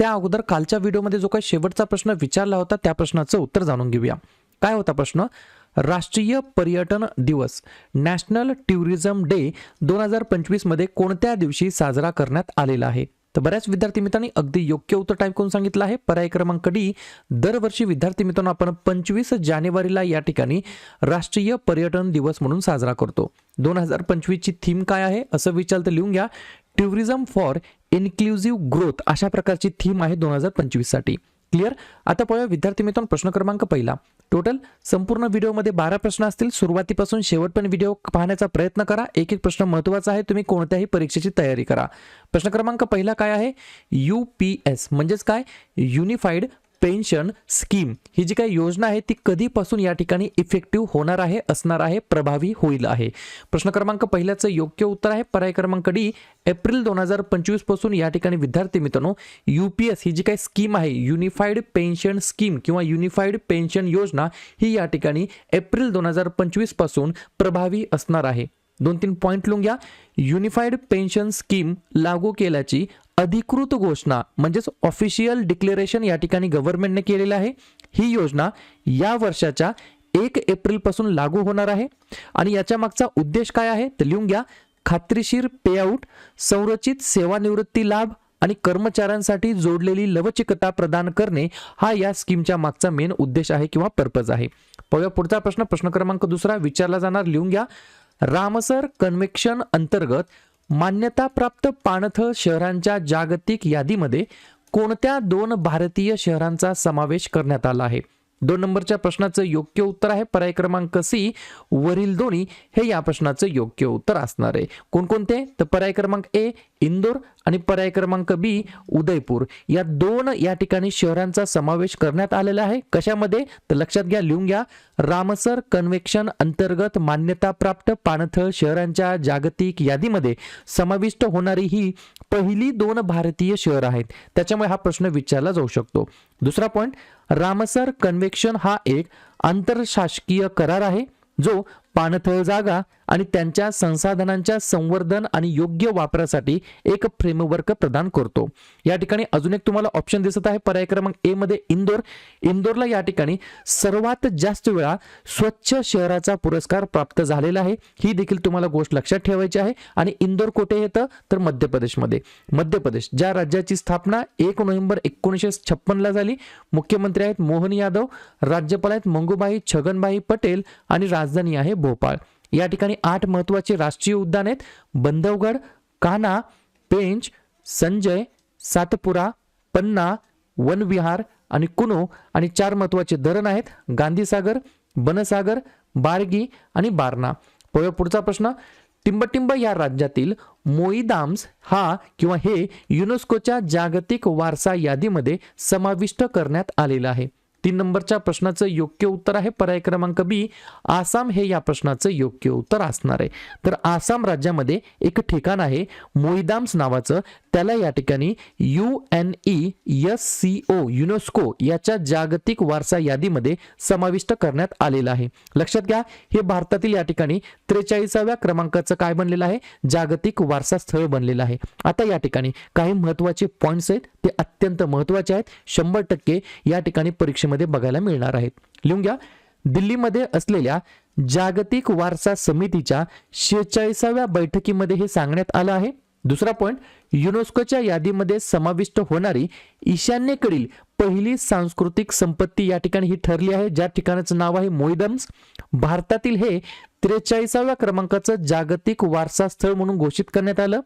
त्या अगोदर कालच्या व्हिडिओमध्ये जो काही शेवटचा प्रश्न विचारला होता त्या प्रश्नाचं उत्तर जाणून घेऊया. काय होता प्रश्न? राष्ट्रीय पर्यटन दिवस नॅशनल टुरिझम डे दोन हजार पंचवीसमध्ये कोणत्या दिवशी साजरा करण्यात आलेला आहे? तर बऱ्याच विद्यार्थी मित्रांनी अगदी योग्य उत्तर टाईप करून सांगितलं आहे. पर्याय क्रमांक डी दरवर्षी विद्यार्थी मित्रांनो आपण पंचवीस जानेवारीला या ठिकाणी राष्ट्रीय पर्यटन दिवस म्हणून साजरा करतो. दोन हजार पंचवीसची थीम काय आहे? असं विचार तर लिहून घ्या. टुरिझम फॉर इन्क्लुझिव्ह ग्रोथ अशा प्रकारची थीम आहे दोन हजार पंचवीससाठी. क्लिअर? आता पाहूया विद्यार्थी मित्रांनो प्रश्न क्रमांक पहिला. टोटल संपूर्ण व्हिडिओमध्ये बारा प्रश्न असतील. सुरुवातीपासून शेवटपर्यंत व्हिडिओ पाहण्याचा प्रयत्न करा. एक एक प्रश्न महत्त्वाचा आहे. तुम्ही कोणत्याही परीक्षेची तयारी करा. प्रश्न क्रमांक पहिला काय आहे? यू पी एस म्हणजेच काय? युनिफाईड पेन्शन स्कीम ही जी काही योजना आहे ती कधीपासून या ठिकाणी इफेक्टिव्ह होणार आहे असणार आहे प्रभावी होईल आहे? प्रश्न क्रमांक पहिल्याचं योग्य उत्तर आहे. पर्याय क्रमांक डी एप्रिल दोन हजार पंचवीसपासून या ठिकाणी विद्यार्थी मित्रांनो यू पी एस ही जी काही स्कीम आहे युनिफाईड पेन्शन स्कीम किंवा युनिफाईड पेन्शन योजना ही या ठिकाणी एप्रिल दोन हजार पंचवीसपासून प्रभावी असणार आहे. दोन तीन पॉईंट लिहून घ्या. युनिफाईड पेन्शन स्कीम लागू केल्याची अधिकृत घोषणा म्हणजेच ऑफिशियल डिक्लेरेशन या ठिकाणी गव्हर्नमेंटने केलेलं आहे. ही योजना या वर्षाच्या एक एप्रिलपासून लागू होणार आहे. आणि याच्या मागचा उद्देश काय आहे तर लिहून घ्या. खात्रीशीर पेआउट संरचित सेवानिवृत्ती लाभ आणि कर्मचाऱ्यांसाठी जोडलेली लवचिकता प्रदान करणे हा या स्कीमच्या मागचा मेन उद्देश आहे किंवा पर्पज आहे. पाहूया पुढचा प्रश्न. प्रश्न क्रमांक दुसरा विचारला जाणार. लिहून घ्या. रामसर कन्व्हेक्शन अंतर्गत मान्यताप्राप्त पाणथळ शहरांच्या जागतिक यादीमध्ये कोणत्या दोन भारतीय शहरांचा समावेश करण्यात आला आहे? दोन नंबरच्या प्रश्नाचं योग्य उत्तर आहे. पर्याय क्रमांक सी वरील दोन्ही हे या प्रश्नाचं योग्य उत्तर असणार आहे. कोणकोणते? तर पर्याय क्रमांक ए इंदोर आणि पर्याय क्रमांक बी उदयपूर. या दोन या ठिकाणी शहरांचा समावेश करण्यात आलेला आहे. कशामध्ये? तर लक्षात घ्या लिहून घ्या. रामसर कन्व्हेक्शन अंतर्गत मान्यताप्राप्त पाणथळ शहरांच्या जागतिक यादीमध्ये समाविष्ट होणारी ही पहिली दोन भारतीय शहर आहेत. त्याच्यामुळे हा प्रश्न विचारला जाऊ शकतो. दुसरा पॉईंट रामसर कन्व्हेक्शन हा एक आंतरशासकीय करार आहे जो पाणथळ जागा आणि त्यांच्या संसाधनांच्या संवर्धन आणि योग्य वापरासाठी एक फ्रेमवर्क प्रदान करतो. या ठिकाणी अजून एक तुम्हाला ऑप्शन दिसत आहे. पर्याय क्रमांक ए मध्ये इंदोर. इंदोरला या ठिकाणी सर्वात जास्त वेळा स्वच्छ शहराचा पुरस्कार प्राप्त झालेला आहे. ही देखील तुम्हाला गोष्ट लक्षात ठेवायची आहे. आणि इंदोर कुठे येतं? तर मध्य प्रदेशमध्ये. मध्य प्रदेश ज्या राज्याची स्थापना एक नोव्हेंबर एकोणीसशे छप्पनला झाली मुख्यमंत्री आहेत मोहन यादव राज्यपाल आहेत मंगूबाई छगनबाई पटेल आणि राजधानी आहे भोपाळ. या ठिकाणी आठ महत्त्वाचे राष्ट्रीय उद्यान आहेत. बंधवगड कान्हा पेंच संजय सातपुरा पन्ना वनविहार आणि कुनो आणि चार महत्त्वाचे धरण आहेत. गांधीसागर बनसागर बारगी आणि बारणा. पाहूया पुढचा प्रश्न. टिंबटिंब या राज्यातील मोईदाम्स हा किंवा हे युनेस्कोच्या जागतिक वारसा यादीमध्ये समाविष्ट करण्यात आलेला आहे. तीन नंबरच्या प्रश्नाचं योग्य उत्तर आहे. पर्याय क्रमांक बी आसाम हे या प्रश्नाचं योग्य उत्तर असणार आहे. तर आसाम राज्यामध्ये एक ठिकाण आहे मोईदाम्स नावाचं. त्याला या ठिकाणी U N E S C O UNESCO याच्या जागतिक वारसा यादीमध्ये समाविष्ट करण्यात आलेलं आहे. लक्षात घ्या हे भारतातील या ठिकाणी त्रेचाळीसाव्या क्रमांकाचं काय बनलेलं आहे? जागतिक वारसा स्थळ बनलेलं आहे. आता या ठिकाणी काही महत्त्वाचे पॉईंट्स आहेत ते अत्यंत महत्त्वाचे आहेत. शंभर टक्के या ठिकाणी परीक्षेमध्ये बघायला मिळणार आहेत. लिहून घ्या दिल्लीमध्ये असलेल्या जागतिक वारसा समितीच्या शेहेचाळीसाव्या बैठकीमध्ये हे सांगण्यात आलं आहे. दुसरा पॉईंट युनेस्कोच्या यादीमध्ये समाविष्ट होणारी ईशान्येकडील पहिली सांस्कृतिक संपत्ती या ठिकाणी ही ठरली आहे. ज्या ठिकाणाचं नाव आहे मोईदम्स भारतातील हे त्रेचाळीसाव्या क्रमांकाचं जागतिक वारसा स्थळ म्हणून घोषित करण्यात आलं.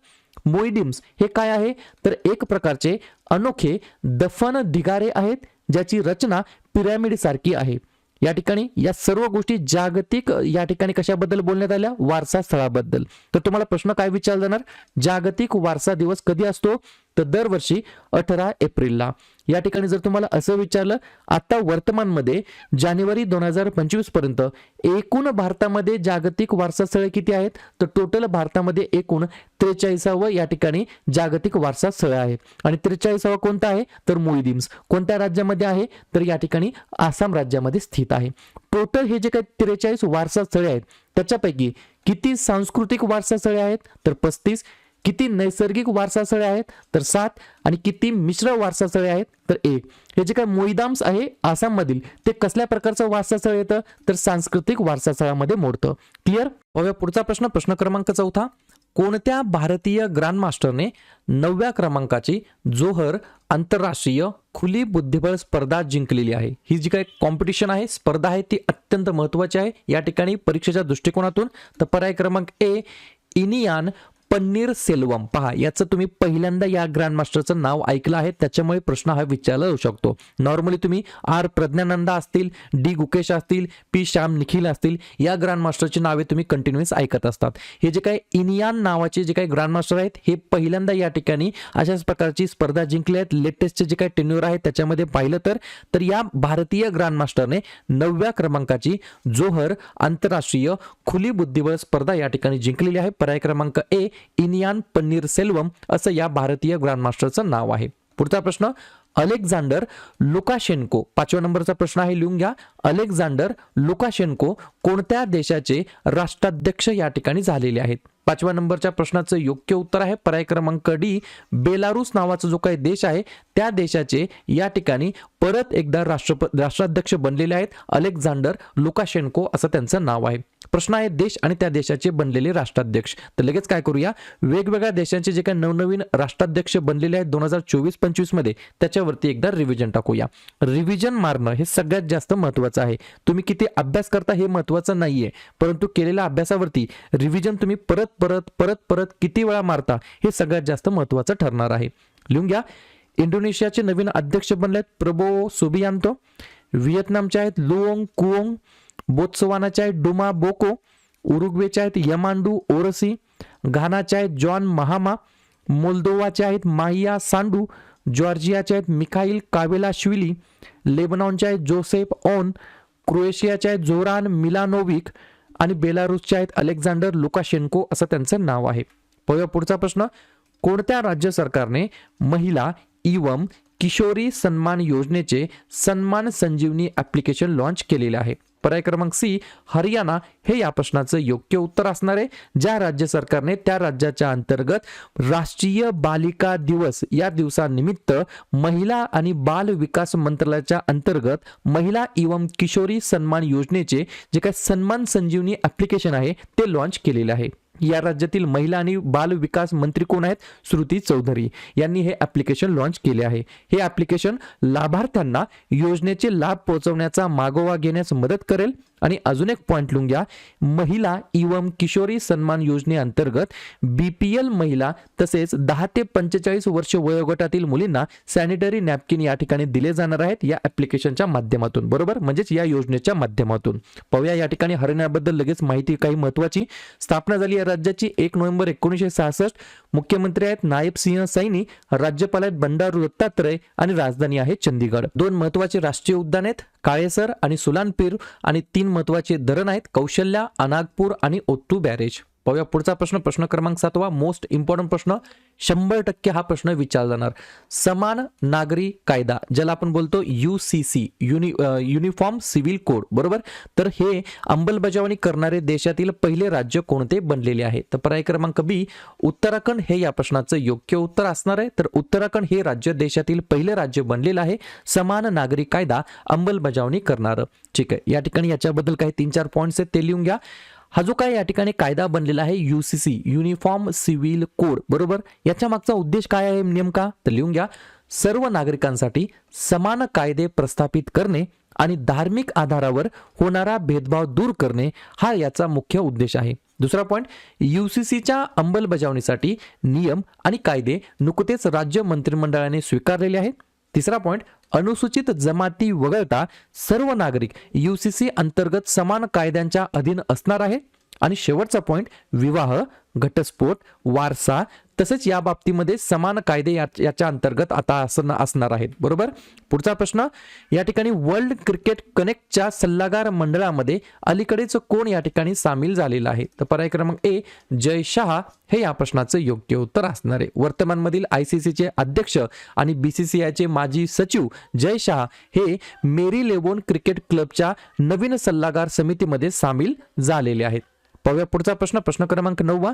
मोईडिम्स हे काय आहे? तर एक प्रकारचे अनोखे दफन ढिगारे आहेत ज्याची रचना पिरॅमिड सारखी आहे. या ठिकाणी या सर्व गोष्टी जागतिक या ठिकाणी कशाबद्दल बोलण्यात आल्या? वारसा स्थळाबद्दल. तर तुम्हाला प्रश्न काय विचारला जाणार? जागतिक वारसा दिवस कधी असतो? तर दरवर्षी अठरा एप्रिलला. या ठिकाणी जर तुम्हाला असं विचारलं आता वर्तमानमध्ये जानेवारी दोन हजार पंचवीसपर्यंत एकूण भारतामध्ये जागतिक वारसा स्थळे किती आहेत? तर टोटल भारतामध्ये एकूण त्रेचाळीसावं या ठिकाणी जागतिक वारसा स्थळ आहे. आणि त्रेचाळीसावा कोणता आहे? तर मोईदिम्स कोणत्या राज्यामध्ये आहे? तर या ठिकाणी आसाम राज्यामध्ये स्थित आहे. टोटल हे जे काही त्रेचाळीस वारसा स्थळे आहेत त्याच्यापैकी किती सांस्कृतिक वारसा स्थळे आहेत? तर पस्तीस किती नैसर्गिक वारसास्थळे आहेत तर सात. आणि किती मिश्र वारसास्थळे आहेत तर एक. हे जे काय मोईदाम्स आहे आसाममधील ते कसल्या प्रकारचं वारसास्थळ येतं तर सांस्कृतिक वारसास्थळामध्ये मोडतं. क्लिअर बघा पुढचा प्रश्न प्रश्न क्रमांक चौथा. कोणत्या भारतीय ग्रँडमास्टरने नवव्या क्रमांकाची जोहर आंतरराष्ट्रीय खुली बुद्धिबळ स्पर्धा जिंकलेली आहे? ही जी काही कॉम्पिटिशन आहे स्पर्धा आहे ती अत्यंत महत्वाची आहे. या ठिकाणी परीक्षेच्या दृष्टिकोनातून तर पर्याय क्रमांक ए इनियान पन्नीर सेल्वम पहा याचं तुम्ही पहिल्यांदा या ग्रँडमास्टरचं नाव ऐकलं आहे त्याच्यामुळे प्रश्न हा विचारला जाऊ शकतो. नॉर्मली तुम्ही आर प्रज्ञानंदा असतील डी गुकेश असतील पी श्याम निखिल असतील या ग्रँडमास्टरची नावे तुम्ही कंटिन्युअस ऐकत असतात. हे जे काही इनियान नावाचे जे काही ग्रँडमास्टर आहेत हे पहिल्यांदा या ठिकाणी अशाच प्रकारची स्पर्धा जिंकली आहेत. लेटेस्टचे जे काही टेन्युअर आहे त्याच्यामध्ये पाहिलं तर तर या भारतीय ग्रँडमास्टरने नवव्या क्रमांकाची जोहर आंतरराष्ट्रीय खुली बुद्धिबळ स्पर्धा या ठिकाणी जिंकलेली आहे. पर्याय क्रमांक ए इनियान पन्नीर सेल्वम असं या भारतीय ग्रँडमास्टरचं नाव आहे. पुढचा प्रश्न अलेक्झांडर लुकाशेन्को. पाचव्या नंबरचा प्रश्न आहे लिहून घ्या. अलेक्झांडर लुकाशेन्को कोणत्या देशाचे राष्ट्राध्यक्ष या ठिकाणी झालेले आहेत? पाचव्या नंबरच्या प्रश्नाचं योग्य उत्तर आहे पर्याय क्रमांक डी बेलारूस नावाचा जो काही देश आहे त्या देशाचे या ठिकाणी परत एकदा राष्ट्रप राष्ट्राध्यक्ष बनलेले आहेत अलेक्झांडर लुकाशेन्को असं त्यांचं नाव आहे. प्रश्न आहे देश आणि त्या देशाचे बनलेले राष्ट्राध्यक्ष. तर लगेच काय करूया? वेगवेगळ्या देशांचे जे काही नवनवीन राष्ट्राध्यक्ष बनलेले आहेत दोन हजार चोवीस पंचवीसमध्ये त्याच्यावरती एकदा रिव्हिजन टाकूया. रिव्हिजन मारणं हे सगळ्यात जास्त महत्वाचं आहे. तुम्ही किती अभ्यास करता हे महत्वाचं नाहीये. परंतु केलेल्या अभ्यासावरती रिव्हिजन तुम्ही परत परत परत परत किती वेळा मारता हे सगळ्यात जास्त महत्वाचं ठरणार आहे. लिहून घ्या. इंडोनेशियाचे नवीन अध्यक्ष बनले आहेत प्रबो सुबियांतो. व्हिएतनामचे आहेत लुओंग कुओंग. बोत्सवानाचे आहेत डुमा बोको उरुग्वेचे आहेत यमांडू ओरसी घानाचे आहेत जॉन महामा मोल्दोवाचे आहेत माहिया सांडू जॉर्जियाचे आहेत मिखाईल कावेलाश्विली लेबनॉनचे आहेत जोसेफ ऑन क्रोएशियाचे आहेत जोरान मिलानोविक आणि बेलारूसचे आहेत अलेक्झांडर लुकाशेन्को असं त्यांचं नाव आहे. पाहूया पुढचा प्रश्न. कोणत्या राज्य सरकारने महिला इवम किशोरी सन्मान योजनेचे सन्मान संजीवनी ॲप्लिकेशन लॉन्च केलेले आहे? पर्याय क्रमांक सी हरियाणा हे या प्रश्नाचं योग्य उत्तर असणार आहे. ज्या राज्य सरकारने त्या राज्याच्या अंतर्गत राष्ट्रीय बालिका दिवस या दिवसानिमित्त महिला आणि बाल विकास मंत्रालयाच्या अंतर्गत महिला एवं किशोरी सन्मान योजनेचे जे काही सन्मान संजीवनी ॲप्लिकेशन आहे ते लॉन्च केलेले आहे. या राज्यातील महिला आणि बाल विकास मंत्री कोण आहेत? श्रुती चौधरी यांनी हे ऍप्लिकेशन लॉन्च केले आहे. हे ऍप्लिकेशन लाभार्थ्यांना योजनेचे लाभ पोहोचवण्याचा मागोवा घेण्यास मदत करेल. आणि अजून एक पॉईंट लिहून घ्या. महिला इवम किशोरी सन्मान योजनेअंतर्गत बी पी एल महिला तसेच दहा ते पंचेचाळीस वर्ष वयोगटातील मुलींना सॅनिटरी नॅपकिन या ठिकाणी दिले जाणार आहेत या ॲप्लिकेशनच्या माध्यमातून. बरोबर? म्हणजेच या योजनेच्या माध्यमातून. पाहूया या ठिकाणी हरियाणाबद्दल लगेच माहिती काही महत्वाची स्थापना झाली या राज्याची एक नोव्हेंबर एकोणीसशे सहासष्ट. मुख्यमंत्री आहेत नायब सिंह सैनी राज्यपाल आहेत बंडारू दत्तात्रय आणि राजधानी आहे चंदीगड दोन महत्त्वाचे राष्ट्रीय उद्यान आहेत. काळेसर आणि सुलानपीर आणि तीन महत्त्वाचे धरण आहेत कौशल्या अनागपूर आणि ओत्तू बॅरेज. पाहूया. पुढचा प्रश्न प्रश्न क्रमांक सातवा मोस्ट इम्पॉर्टंट प्रश्न. शंभर टक्के हा प्रश्न विचारला जाणार. समान नागरी कायदा ज्याला आपण बोलतो U C C uni uniform civil code बरोबर? तर हे अंमलबजावणी करणारे देशातील पहिले राज्य कोणते बनलेले आहे? तर पर्याय क्रमांक बी उत्तराखंड हे या प्रश्नाचं योग्य उत्तर असणार आहे. तर उत्तराखंड हे राज्य देशातील पहिले राज्य बनलेलं आहे. समान नागरी कायदा अंमलबजावणी करणारं. ठीक आहे. या ठिकाणी याच्याबद्दल काही तीन चार पॉईंट्स आहेत ते लिहून घ्या. हा जो काही या ठिकाणी कायदा बनलेला आहे U C C uniform civil code बरोबर? याच्या मागचा उद्देश काय आहे नेमका? तर लिहून घ्या. सर्व नागरिकांसाठी समान कायदे प्रस्थापित करणे आणि धार्मिक आधारावर होणारा भेदभाव दूर करणे हा याचा मुख्य उद्देश आहे. दुसरा पॉईंट यू सी सीच्या अंमलबजावणीसाठी नियम आणि कायदे नुकतेच राज्य मंत्रिमंडळाने स्वीकारलेले आहेत. तिसरा पॉईंट अनुसूचित जमाती वगळता सर्व नागरिक युसीसी अंतर्गत समान कायद्यांच्या अधीन असणार आहे. आणि शेवटचा पॉईंट विवाह घटस्फोट वारसा तसंच या बाबतीमध्ये समान कायदे या- याच्या अंतर्गत आता असण- असणार आहेत. बरोबर? पुढचा प्रश्न या ठिकाणी वर्ल्ड क्रिकेट कनेक्टच्या सल्लागार मंडळामध्ये अलीकडेच कोण या ठिकाणी सामील झालेला आहे? तर पर्याय क्रमांक ए जय शहा हे या प्रश्नाचं योग्य उत्तर असणार आहे. वर्तमानमधील आय सी सीचे अध्यक्ष आणि बी सी सी आयचे माजी सचिव जय शहा हे मेरी लेबोन क्रिकेट क्लबच्या नवीन सल्लागार समितीमध्ये सामील झालेले आहेत. पाहूया पुढचा प्रश्न. प्रश्न क्रमांक नववा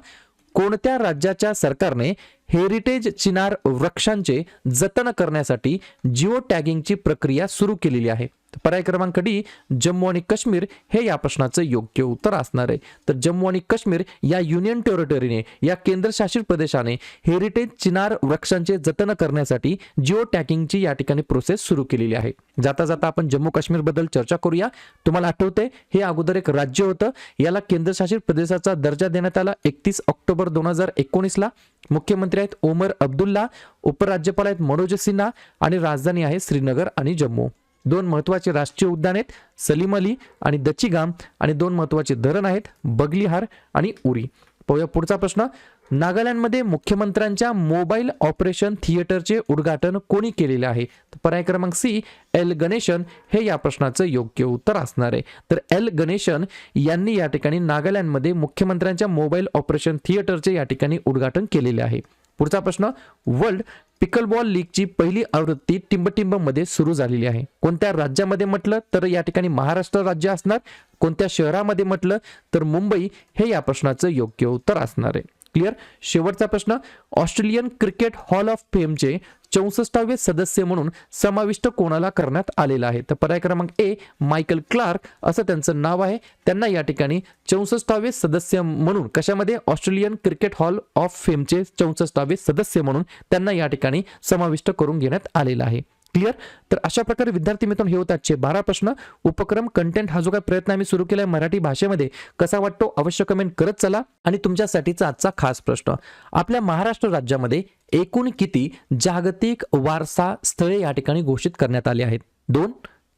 कोणत्या राज्याच्या सरकारने हेरिटेज चिनार वृक्षांचे जतन करण्यासाठी जिओ टॅगिंगची प्रक्रिया सुरू केलेली आहे? तर पर्याय क्रमांक डी जम्मू आणि काश्मीर हे या प्रश्नाचं योग्य उत्तर असणार आहे. तर जम्मू आणि काश्मीर या युनियन टेरिटरीने या केंद्रशासित प्रदेशाने हेरिटेज चिनार वृक्षांचे जतन करण्यासाठी जिओ टॅकिंगची या ठिकाणी प्रोसेस सुरू केलेली आहे. जाता जाता आपण जम्मू काश्मीरबद्दल चर्चा करूया. तुम्हाला आठवते हे अगोदर एक राज्य होतं. याला केंद्रशासित प्रदेशाचा दर्जा देण्यात आला एकतीस ऑक्टोबर दोन हजार एकोणीसला मुख्यमंत्री आहेत ओमर अब्दुल्ला उपराज्यपाल आहेत मनोज सिन्हा आणि राजधानी आहे श्रीनगर आणि जम्मू. दोन महत्त्वाचे राष्ट्रीय उद्यान आहेत सलीम अली आणि दच्चीगाम आणि दोन महत्त्वाचे धरण आहेत बगलिहार आणि उरी. पाहूया पुढचा प्रश्न. नागालँडमध्ये मुख्यमंत्र्यांच्या मोबाईल ऑपरेशन थिएटरचे उद्घाटन कोणी केलेले आहे? तर पर्याय क्रमांक सी एल गणेशन हे या प्रश्नाचं योग्य उत्तर असणार आहे. तर एल गणेशन यांनी या ठिकाणी नागालँडमध्ये मुख्यमंत्र्यांच्या मोबाईल ऑपरेशन थिएटरचे या ठिकाणी उद्घाटन केलेले आहे. पुढचा प्रश्न वर्ल्ड पिकलबॉल लीगची पहिली आवृत्ती टिंबटिंबमध्ये सुरू झालेली आहे. कोणत्या राज्यामध्ये म्हटलं तर या ठिकाणी महाराष्ट्र राज्य असणार कोणत्या शहरामध्ये म्हटलं तर मुंबई हे या प्रश्नाचं योग्य उत्तर असणार आहे. क्लिअर? शेवटचा प्रश्न ऑस्ट्रेलियन क्रिकेट हॉल ऑफ फेमचे चौसष्टावे सदस्य म्हणून समाविष्ट कोणाला करण्यात आलेला आहे? तर पर्याय क्रमांक ए मायकल क्लार्क असं त्यांचं नाव आहे. त्यांना या ठिकाणी चौसष्टावे सदस्य म्हणून कशामध्ये? ऑस्ट्रेलियन क्रिकेट हॉल ऑफ फेमचे चौसष्टावे सदस्य म्हणून त्यांना या ठिकाणी समाविष्ट करून घेण्यात आलेलं आहे. क्लिअर तर अशा प्रकारे विद्यार्थी मित्रांनो हे होते आजचे बारा प्रश्न. उपक्रम कंटेंट हा जो काही प्रयत्न आम्ही सुरू केलाय मराठी भाषेमध्ये कसा वाटतो अवश्य कमेंट करत चला. आणि तुमच्यासाठीचा आजचा खास प्रश्न आपल्या महाराष्ट्र राज्यामध्ये एकूण किती जागतिक वारसा स्थळे या ठिकाणी घोषित करण्यात आली आहेत? दोन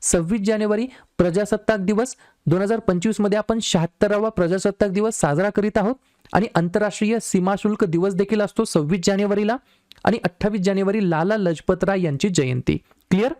सव्वीस जानेवारी प्रजासत्ताक दिवस. दोन हजार पंचवीसमध्ये आपण शहात्तरावा प्रजासत्ताक दिवस साजरा करीत आहोत. आणि आंतरराष्ट्रीय सीमाशुल्क दिवस देखील असतो सव्वीस जानेवारीला. आणि अठ्ठावीस जानेवारी लाला लजपत राय यांची जयंती. क्लिअर?